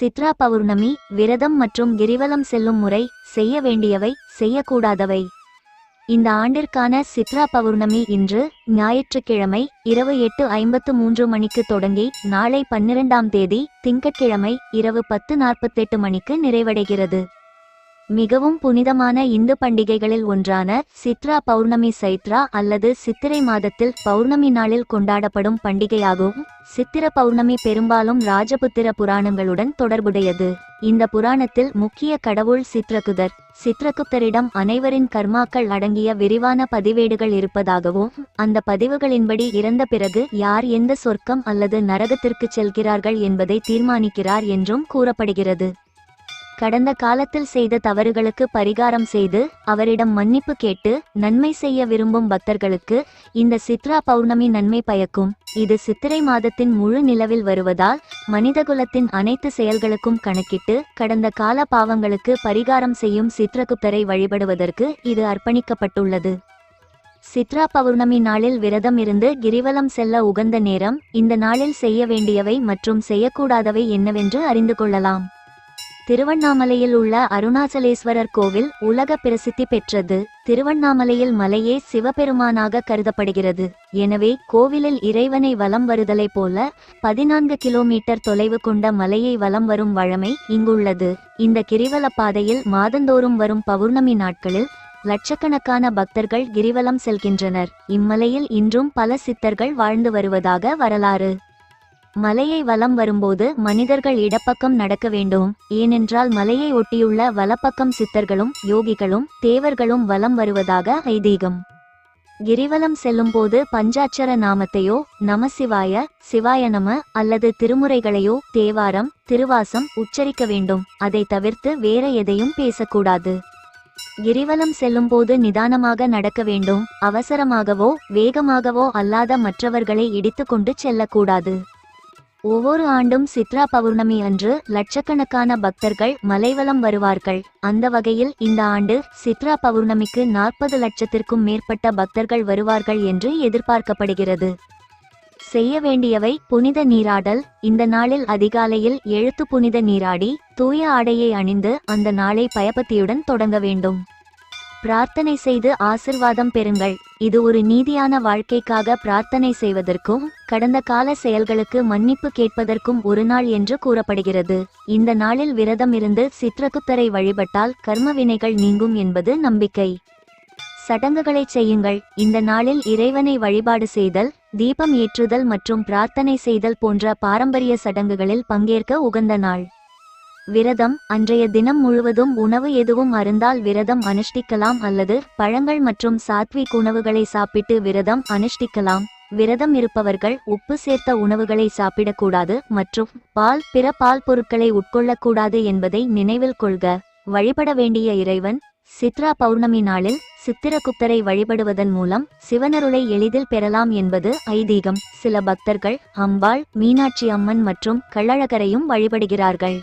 சித்ரா பௌர்ணமி விரதம் மற்றும் கிரிவலம் செல்லும் முறை செய்ய வேண்டியவை செய்யக்கூடாதவை. இந்த ஆண்டிற்கான சித்ரா பௌர்ணமி இன்று ஞாயிற்றுக்கிழமை இரவு எட்டு ஐம்பத்து மூன்று மணிக்கு தொடங்கி நாளை பன்னிரெண்டாம் தேதி திங்கட்கிழமை இரவு பத்து நாற்பத்தெட்டு மணிக்கு நிறைவடைகிறது. மிகவும் புனிதமான இந்து பண்டிகைகளில் ஒன்றான சித்ரா பௌர்ணமி சைத்ரா அல்லது சித்திரை மாதத்தில் பௌர்ணமி நாளில் கொண்டாடப்படும் பண்டிகையாகும். சித்திர பௌர்ணமி பெரும்பாலும் ராஜபுத்திர புராணங்களுடன் தொடர்புடையது. இந்த புராணத்தில் முக்கிய கடவுள் சித்ரகுதர். சித்ரகுப்தரிடம் அனைவரின் கர்மாக்கள் அடங்கிய விரிவான பதிவேடுகள் இருப்பதாகவும் அந்த பதிவுகளின்படி இறந்த பிறகு யார் எந்த சொர்க்கம் அல்லது நரகத்திற்கு செல்கிறார்கள் என்பதை தீர்மானிக்கிறார் என்றும் கூறப்படுகிறது. கடந்த காலத்தில் செய்த தவறுகளுக்கு பரிகாரம் செய்து அவரிடம் மன்னிப்பு கேட்டு நன்மை செய்ய விரும்பும் பக்தர்களுக்கு இந்த சித்ரா பௌர்ணமி நன்மை பயக்கும். இது சித்திரை மாதத்தின் முழு நிலவில் வருவதால் மனிதகுலத்தின் அனைத்து செயல்களுக்கும் கணக்கிட்டு கடந்த கால பாவங்களுக்கு பரிகாரம் செய்யும் சித்ரகுப்தரை வழிபடுவதற்கு இது அர்ப்பணிக்கப்பட்டுள்ளது. சித்ரா பௌர்ணமி நாளில் விரதம் இருந்து கிரிவலம் செல்ல உகந்த நேரம் இந்த நாளில் செய்ய வேண்டியவை மற்றும் செய்யக்கூடாதவை என்னவென்று அறிந்து கொள்ளலாம். திருவண்ணாமலையில் உள்ள அருணாச்சலேஸ்வரர் கோவில் உலக பிரசித்தி பெற்றது. திருவண்ணாமலையில் மலையே சிவபெருமானாக கருதப்படுகிறது. எனவே கோவிலில் இறைவனை வலம் வருதலைப் போல பதினான்கு கிலோமீட்டர் தொலைவு கொண்ட மலையை வலம் வரும் வழமை இங்குள்ளது. இந்த கிரிவல பாதையில் மாதந்தோறும் வரும் பௌர்ணமி நாட்களில் லட்சக்கணக்கான பக்தர்கள் கிரிவலம் செல்கின்றனர். இம்மலையில் இன்றும் பல சித்தர்கள் வாழ்ந்து வருவதாக வரலாறு. மலையை வலம் வரும்போது மனிதர்கள் இடப்பக்கம் நடக்க வேண்டும். ஏனென்றால் மலையை ஒட்டியுள்ள வலப்பக்கம் சித்தர்களும் யோகிகளும் தேவர்களும் வலம் வருவதாக ஐதீகம். கிரிவலம் செல்லும்போது பஞ்சாட்சர நாமத்தையோ நமசிவாய சிவாய நம அல்லது திருமுறைகளையோ தேவாரம் திருவாசம் உச்சரிக்க வேண்டும். அதை தவிர்த்து வேற எதையும் பேசக்கூடாது. கிரிவலம் செல்லும்போது நிதானமாக நடக்க வேண்டும். அவசரமாகவோ வேகமாகவோ அல்லாத மற்றவர்களை இடித்துக்கொண்டு செல்லக்கூடாது. ஒவ்வொரு ஆண்டும் சித்ரா பௌர்ணமி அன்று லட்சக்கணக்கான பக்தர்கள் மலைவலம் வருவார்கள். அந்த வகையில் இந்த ஆண்டு சித்ரா பௌர்ணமிக்கு நாற்பது லட்சத்திற்கும் மேற்பட்ட பக்தர்கள் வருவார்கள் என்று எதிர்பார்க்கப்படுகிறது. செய்ய வேண்டியவை புனித நீராடல். இந்த நாளில் அதிகாலையில் எழுத்து புனித நீராடி தூய ஆடையை அணிந்து அந்த நாளை பயபக்தியுடன் தொடங்க வேண்டும். பிரார்த்தனை செய்து ஆசிர்வாதம் பெறுங்கள். இது ஒரு நீதியான வாழ்க்கைக்காக பிரார்த்தனை செய்வதற்கும் கடந்த கால செயல்களுக்கு மன்னிப்பு கேட்பதற்கும் ஒரு நாள் என்று கூறப்படுகிறது. இந்த நாளில் விரதம் இருந்து சித்ரகுப்தரை வழிபட்டால் கர்ம வினைகள் நீங்கும் என்பது நம்பிக்கை. சடங்குகளை செய்யுங்கள். இந்த நாளில் இறைவனை வழிபாடு செய்தல் தீபம் ஏற்றுதல் மற்றும் பிரார்த்தனை செய்தல் போன்ற பாரம்பரிய சடங்குகளில் பங்கேற்க உகந்த நாள். விரதம் அன்றைய தினம் முழுவதும் உணவு எதுவும் அருந்தால் விரதம் அனுஷ்டிக்கலாம் அல்லது பழங்கள் மற்றும் சாத்விக் உணவுகளை சாப்பிட்டு விரதம் அனுஷ்டிக்கலாம். விரதம் இருப்பவர்கள் உப்பு சேர்த்த உணவுகளை சாப்பிடக்கூடாது மற்றும் பால் பிற பால் பொருட்களை உட்கொள்ளக்கூடாது என்பதை நினைவில் கொள்க. வழிபட வேண்டிய இறைவன் சித்ரா பௌர்ணமி நாளில் சித்திரகுப்தரை வழிபடுவதன் மூலம் சிவனருளை எளிதில் பெறலாம் என்பது ஐதீகம். சில பக்தர்கள் அம்பாள் மீனாட்சி அம்மன் மற்றும் கள்ளழகரையும் வழிபடுகிறார்கள்.